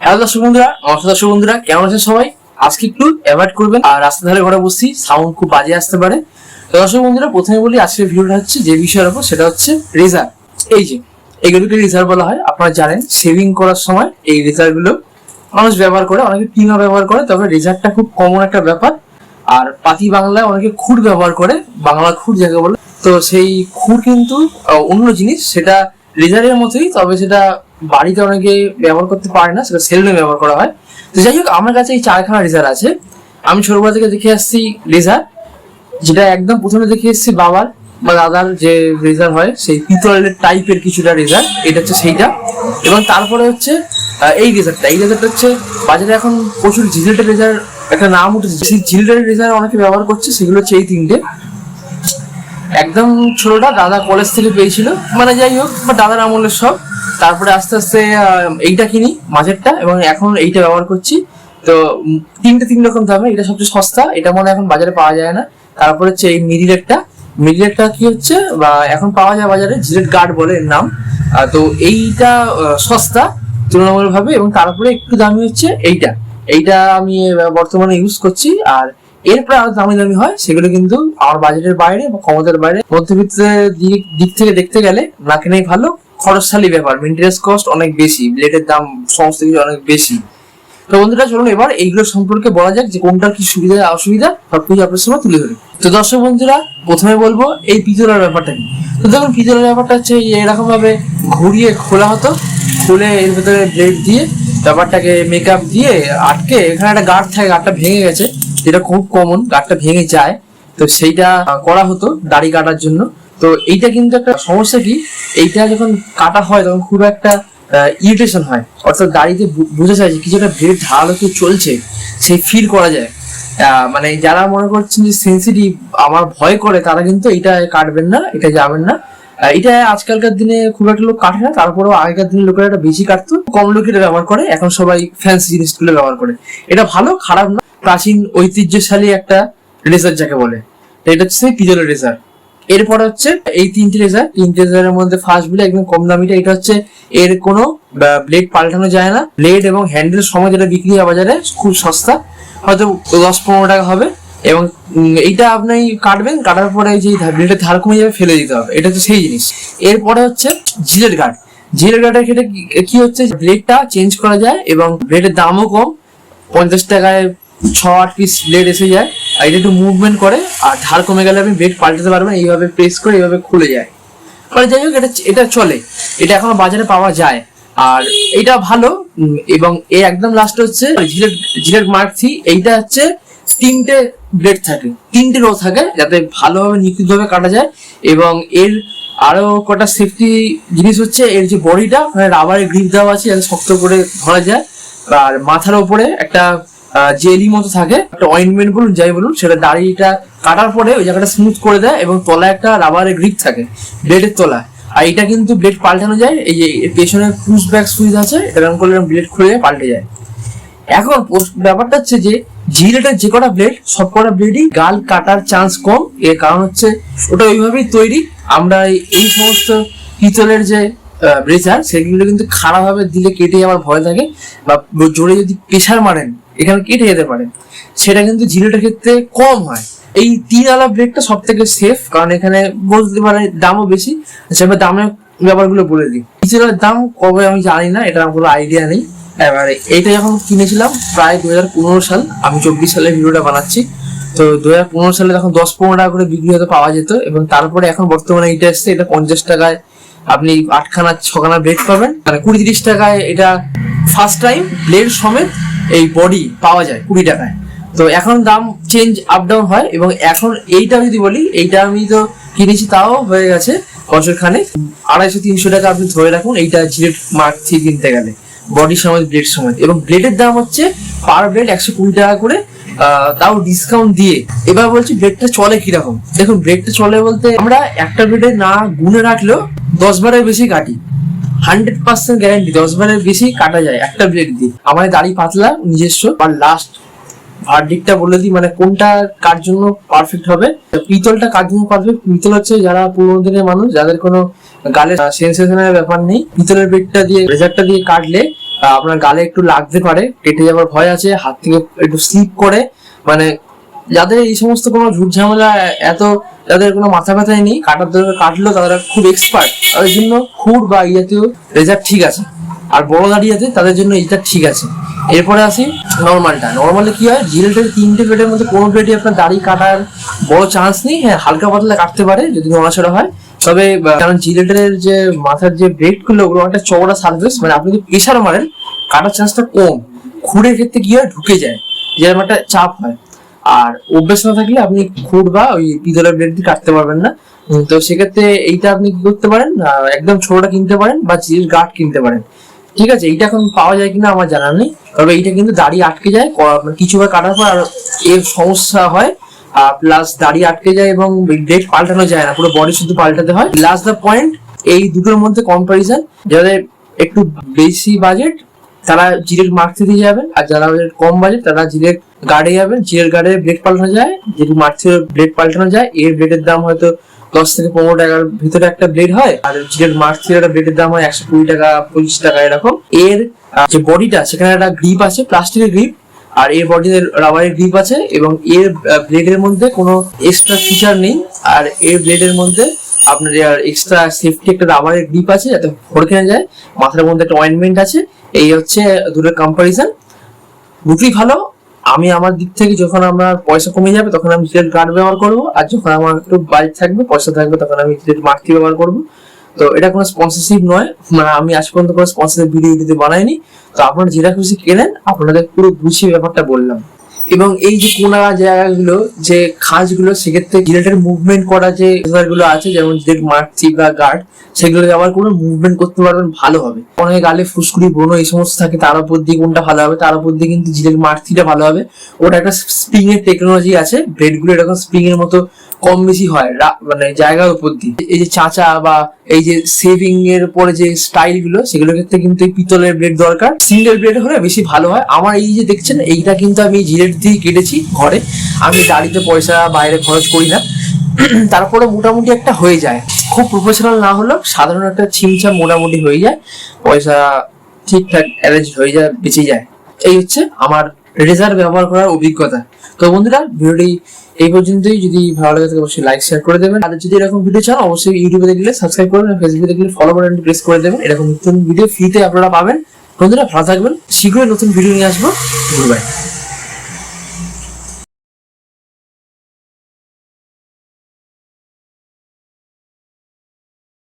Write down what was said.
Hello দর্শক বন্ধুরা, নমস্কার দর্শক বন্ধুরা, কেমন আছেন সবাই? আজকে একটু অ্যাভয়েড করবেন আর রাস্তা ধারে ঘরে বসছি সাউন্ড খুব বাজে আসতে পারে। তো দর্শক বন্ধুরা, প্রথমে বলি, আজকের ভিডিওটা হচ্ছে যে বিষয়ের উপর, সেটা হচ্ছে রেজার। এই যে, এগুলোকে রেজার বলা হয়। আপনারা জানেন সেভিং করার সময় এই রেজারগুলো মানুষ ব্যবহার করে, অনেকে টিমা ব্যবহার করে, তবে রেজারটা খুব কমন একটা ব্যাপার। আর পাতি বাংলায় অনেকে খুর ব্যবহার করে, বাংলা খুর যাকে বলে। তো সেই খুর কিন্তু অন্য জিনিস, সেটা লেজারের মতোই, তবে সেটা বাড়িতে অনেকে ব্যবহার করতে পারে না, সেটা সেলুনে ব্যবহার করা হয়। তো যাই হোক, আমার কাছে এই চারখানা রেজার আছে। আমি ছোটবেলা থেকে দেখে আসছি লেজার যেটা একদম প্রথমে দেখে এসেছি বাবার বা দাদার যে রেজার হয়, সেই পিতলের টাইপের কিছুটা রেজার এটা হচ্ছে সেইটা। এবং তারপরে হচ্ছে এই রেজারটা এই রেজারটা হচ্ছে বাজারে এখন প্রচুর জিলেটের রেজার একটা নাম উঠেছে। সেই জিলেটের রেজার অনেকে ব্যবহার করছে, সেগুলো হচ্ছে এই তিনটে। একদম ছোটটা, দাদা কলেজ থেকে পেয়েছিল। মানে যাই হোক, বা দাদার আমলের সব। তারপরে আস্তে আস্তে এইটা কিনি, মাঝেরটা, এবং এখন এইটা ব্যবহার করছি। তো তিনটে তিন রকম দামে, এটা সবচেয়ে সস্তা, এটা মনে এখন বাজারে পাওয়া যায় না। তারপরে হচ্ছে এই মিডিলেটটা। মিডিলেটটা কি হচ্ছে, বা এখন পাওয়া যায় বাজারে, জিলেট গার্ড বলে এর নাম। তো এইটা সস্তা, তুলনামূলকভাবে, এবং তারপরে একটু দামি হচ্ছে এইটা। এইটা আমি বর্তমানে ইউজ করছি, আর এরপরে আরও দামি দামি হয়, সেগুলো কিন্তু আমার বাজেটের বাইরে বা ক্ষমতার বাইরে। মধ্যবিত্তের দিক দিক থেকে দেখতে গেলে না কেনাই ভালো। খরচশালী ব্যাপার মেনটেন্স কস্ট অনেক বেশি ব্লেডের দাম সমস্ত কিছু অনেক বেশি। তো বন্ধুরা, চলুন এবার এইগুলো সম্পর্কে বলা যাক যে কোনটার কি সুবিধা, অসুবিধা, সবকিছু আপনার সময় তুলে ধরি। তো দর্শক বন্ধুরা, প্রথমে বলব এই পিতলার ব্যাপারটা কি। তো দেখুন, পিতলের ব্যাপারটা হচ্ছে এরকম ভাবে ঘুরিয়ে খোলা হতো, খুলে এর ভেতরে ব্লেড দিয়ে ব্যাপারটাকে মেকআপ দিয়ে আটকে, এখানে একটা গার্ড থাকে গার্ডটা ভেঙে গেছে, যেটা খুব কমন গার্ডটা ভেঙে যায়। তো সেইটা করা হতো দাড়ি কাটার জন্য। তো এইটা কিন্তু একটা সমস্যা কি? এইটা যখন কাটা হয়, তখন খুব একটা ইরিটেশন হয়। অর্থাৎ গাড়িতে বোঝা যায় যে কিছু একটা ব্লেড ধারালো কেউ চলছে সেই ফিল করা যায়। মানে যারা মনে করছেন যে সেন্সিটিভ আমার ভয় করে, তারা কিন্তু এটা কাটবেন না, এটা যাবেন না। এটা আজকালকার দিনে খুব একটা লোক কাটে না, তারপরেও আগেকার দিনে লোকেরা এটা বেশি কাটতো। কম লোক এটা ব্যবহার করে, এখন সবাই ফ্যান্সি জিনিসগুলো ব্যবহার করে। এটা ভালো, খারাপ না, প্রাচীন ঐতিহ্যশালী একটা রেজার যাকে বলে। এটা হচ্ছে পিজলের রেজার এরপর হচ্ছে এই তিনটে রেজার তিনটে রেজারের মধ্যে ফার্স্ট বিল একদম কম দামিটা, এটা হচ্ছে এর কোনো ব্লেড পাল্টানো যায় না। ব্লেড এবং হ্যান্ডেল সময় যেটা বিক্রি হয় বাজারে খুব সস্তা, হয়তো দশ পনেরো টাকা হবে। এবং এইটা আপনি কাটবেন, কাটার পরে যে ব্লেডের ধার কমে যাবে, ফেলে দিতে হবে। এটা তো সেই জিনিস। এরপরে হচ্ছে জিলেট গার্ড জিলেট গার্ডের ক্ষেত্রে কি হচ্ছে? ব্লেডটা চেঞ্জ করা যায় এবং ব্লেডের দামও কম, পঞ্চাশ টাকায় ছ আট পিস ব্লেড এসে যায়, আর এটা একটু মুভমেন্ট করে, আর ধার কমে গেলে আপনি ব্লেড পাল্টাতে পারবেন এইভাবে প্রেস করে এইভাবে খুলে যায়। মানে যাই হোক, এটা এটা চলে। এটা এখনও বাজারে পাওয়া যায়। আর এটা ভালো এবং এর একদম লাস্ট হচ্ছে জিলেট মার্ক থ্রি এইটা হচ্ছে তিনটে ব্লেড থাকে, তিনটে রো থাকে, যাতে ভালোভাবে নিখুঁতভাবে কাটা যায়। এবং এর আরও কটা সেফটি জিনিস হচ্ছে, এর যে বডিটা রাবারের গ্রিপ দেওয়া আছে, যাতে শক্ত করে ধরা যায়। আর মাথার উপরে একটা জেলি মতো থাকে, একটা অয়েন্টমেন্ট বলুন, যাই বলুন, সেটা দাড়িটা কাটার পরে ওই জায়গাটা স্মুথ করে দেয় এবং তলায় একটা রাবারের গ্রিপ থাকে ব্লেডের তলায়। আর এটা কিন্তু ব্লেড পাল্টানো যায়, এই যে পেছনে পুশ ব্যাক সুইচ আছে এরকম করলে ব্লেড খুলে যায়, পাল্টে যায়। এখন ব্যাপারটা হচ্ছে যে জিলেটের যে কটা ব্লেড সব কটা ব্লেডই গাল কাটার চান্স কম, এর কারণ হচ্ছে ওটা ওইভাবেই তৈরি। আমরা এই- সমস্ত পিতলের যে ব্রেচার সেগুলো কিন্তু খারাপ ভাবে দিলে কেটে যাওয়ার ভয় থাকে বা জোরে যদি প্রেশার মারেন এখানে কেটে যেতে পারে। সেটা কিন্তু জিরোটার ক্ষেত্রে কম হয়। এই তিন আলা ব্লেডটা সব থেকে সেফ কারণ এখানে বলতে পারে দামও বেশি। সেভাবে দামের ব্যাপারগুলো বলে দিই। পিতলের দাম কবে আমি জানি না, এটা আমার কোনো আইডিয়া নেই। এবারে এইটা যখন কিনেছিলাম প্রায় দু হাজার পনেরো সাল, আমি চব্বিশ সালে ভিডিওটা বানাচ্ছি। তো দু হাজার পনেরো সালে তখন দশ পনেরো টাকা করে বিক্রি হতে পাওয়া যেত, এবং তারপরে এখন বর্তমানে এটা এসছে, এটা পঞ্চাশ টাকায় আপনি আটখানা, ছখানা ব্লেড পাবেন। মানে কুড়ি তিরিশ টাকায় এটা ফার্স্ট টাইম ব্লেড সমেত এই বডি পাওয়া যায় কুড়ি টাকায়। তো এখন দাম চেঞ্জ আপ ডাউন হয় এবং এখন এইটা যদি বলি, এইটা আমি তো কিনেছি তাও হয়ে গেছে বছর খানে আড়াইশো, তিনশো টাকা আপনি ধরে রাখুন, এইটা জিলেট মার্ক থ্রি কিনতে গেলে। বডি সমেত ব্লেড সমেত এবং ব্লেডের দাম হচ্ছে পার ব্লেড একশো কুড়ি টাকা করে তাও ডিসকাউন্ট দিয়ে। এবার বলছি ব্লেডটা চলে কীরকম? দেখুন ব্লেডটা চলে বলতে আমরা একটা ব্লেডে না গুনে রাখলেও দশ বারের বেশি কাটি। হান্ড্রেড পার্সেন্ট গ্যারান্টি দশ বারের বেশি কাটা যায় একটা ব্লেড দিয়ে। আমার দাড়ি পাতলা, নিজস্ব আর লাস্ট ভার্ডিকটা বলে দিই মানে কোনটা কার জন্য পারফেক্ট হবে, পিতলটা কার জন্য পারফেক্ট পিতল হচ্ছে যারা পুরোনো দিনের মানুষ, যাদের কোনো গালে সেন্সেশনের ব্যাপার নেই, পিতলের বেডটা দিয়ে রেজারটা দিয়ে কাটলে আপনার গালে একটু লাগতে পারে, কেটে যাওয়ার ভয় আছে, হাত থেকে একটু স্লিপ করে মানে যাদের এই সমস্ত কোনো ঝুট ঝামেলা এত যাদের কোনো মাথা ব্যথাই নেই কাটার দরকার কাটলো, তারা খুব এক্সপার্ট তাদের জন্য খুর বা এই জাতীয় রেজাল্ট ঠিক আছে। আর বড় দাঁড়িয়েতে তাদের জন্য এইটা ঠিক আছে। এরপরে আসি নর্মালটা নর্মালে কি হয়? জিলেটের তিনটে প্লেটের মধ্যে কোনো প্লেটে আপনার দাড়ি কাটার বড় চান্স নেই। হ্যাঁ হালকা পাতলা কাটতে পারে, যদি নড়াচড়া হয়। তবে কারণ জিলেটের যে মাথার যে ব্লেডগুলো ওগুলো একটা চওড়া সার্ভিস মানে আপনি যদি প্রেশার মারেন, কাটার চান্সটা কম। খুঁড়ের ক্ষেত্রে কি হয়? ঢুকে যায়। যেরকম একটা চাপ হয়। আর অভ্যেস না থাকলে আপনি খুঁড় বা ওই পিতলের ব্লেড দিয়ে কাটতে পারবেন না। তো সেক্ষেত্রে এইটা আপনি কি করতে পারেন? একদম ছোটটা কিনতে পারেন বা জিল গার্ড কিনতে পারেন। ঠিক আছে, এইটা এখন পাওয়া যায় কিনা আমার জানা নেই। তবে এইটা কিন্তু দাড়ি আটকে যায় মানে কিছুবার কাটার পর আর এর সমস্যা হয়। আর প্লাস দাড়ি আটকে যায় এবং ডেট পাল্টানো যায় না, পুরো বডি শুধু পাল্টাতে হয়। লাস্ট দ্য পয়েন্ট এই দুটোর মধ্যে কম্পারিজন যাদের একটু বেশি বাজেট তারা জিরের মার্কসে দিয়ে যাবেন, আর যারা কম বাজে তারা জিরের গার্ডে যাবেন, জিরের গার্ডে ব্লেড পাল্টানো যায় যেটি মার্কসের ব্লেড পাল্টানো যায়, এর ব্লেডের দাম হয়তো দশ থেকে পনেরো টাকার ভিতরে একটা ব্লেড হয়, আর জিরের মার্কসের একটা ব্লেডের দাম হয় একশো কুড়ি টাকা, পঁচিশ টাকা এরকম। এর যে বডিটা সেখানে একটা গ্রিপ আছে প্লাস্টিকের গ্রিপ আর এর বডিতে রাবারের গ্রিপ আছে, এবং এর ব্লেডের মধ্যে কোনো এক্সট্রা ফিচার নেই, আর এর ব্লেডের মধ্যে আপনার এক্সট্রা সেফটি একটা রাবারের গ্রিপ আছে, যাতে না যায়, মাথার মধ্যে একটা অয়েন্টমেন্ট আছে এই হচ্ছে দুটো কম্পারিজন দুটোই ভালো, আমি আমার দিক থেকে যখন আমার পয়সা কমে যাবে তখন আমি ক্রেডিট কার্ড ব্যবহার করব, আর যখন আমার একটু বাজেট থাকবে, পয়সা থাকবে তখন আমি ক্রেডিট মার্কি ব্যবহার করব। তো এটা কোনো স্পন্সরশিপ নয় মানে আমি আজ পর্যন্ত কোনো স্পন্সরশিপ ভিডিও ভিডিওতে বানাইনি। তো আপনারা যেটা খুশি কেনেন, আপনাদের পুরো গুছিয়ে ব্যাপারটা বললাম। এবং এই যে কোনা জায়গাগুলো, যে খাঁজগুলো সেক্ষেত্রে জিলেটের মুভমেন্ট করা যে গুলো আছে, যেমন জিলেট মার্কছি বা গার্ড সেগুলো আবার কোনো মুভমেন্ট করতে পারবেন, ভালো হবে। অনেক গালে ফুসকুড়ি বোনো এই সমস্ত থাকে, তার উপর দিয়ে কোনটা ভালো হবে? তার উপর দিয়ে কিন্তু জিলেট মার্কসিটা ভালো হবে। ওটা একটা স্প্রিং এর টেকনোলজি আছে ব্রেডগুলো এরকম স্প্রিং এর মতো কম বেশি হয় মানে জায়গার উপর দিয়ে। এই যে চাচা বা এই যে সেভিং এর পরে যে স্টাইলগুলো, সেগুলোর ক্ষেত্রে কিন্তু এই পিতলের ব্লেড দরকার। সিঙ্গেল ব্লেড হলে বেশি ভালো হয়। আমার এই যে দেখছেন, এইটা কিন্তু আমি জিলেট দিয়ে কেটেছি ঘরে। আমি দাড়িতে পয়সা বাইরে খরচ করি না। তারপরে মোটামুটি একটা হয়ে যায়। খুব প্রফেশনাল না হলেও সাধারণ একটা ছিমছাম মোটামুটি হয়ে যায়। পয়সা ঠিকঠাক অ্যারেঞ্জ হয়ে যায়, বেঁচে যায়। এই হচ্ছে আমার রেজার ব্যবহার করার অভিজ্ঞতা। তো বন্ধুরা, ভিডিওটি এই পর্যন্তই। যদি ভালো লাগে, তাহলে অবশ্যই লাইক শেয়ার করে দেবেন। আর যদি এরকম ভিডিও চান, অবশ্যই ইউটিউবে দেখলে সাবস্ক্রাইব করবেন ফেসবুকে দেখলে ফলো বাটনটি প্রেস করে দেবেন। এরকম নতুন ভিডিও ফ্রিতে আপনারা পাবেন। বন্ধুরা, ভালো থাকবেন। শীঘ্রই নতুন ভিডিও নিয়ে আসব। Good bye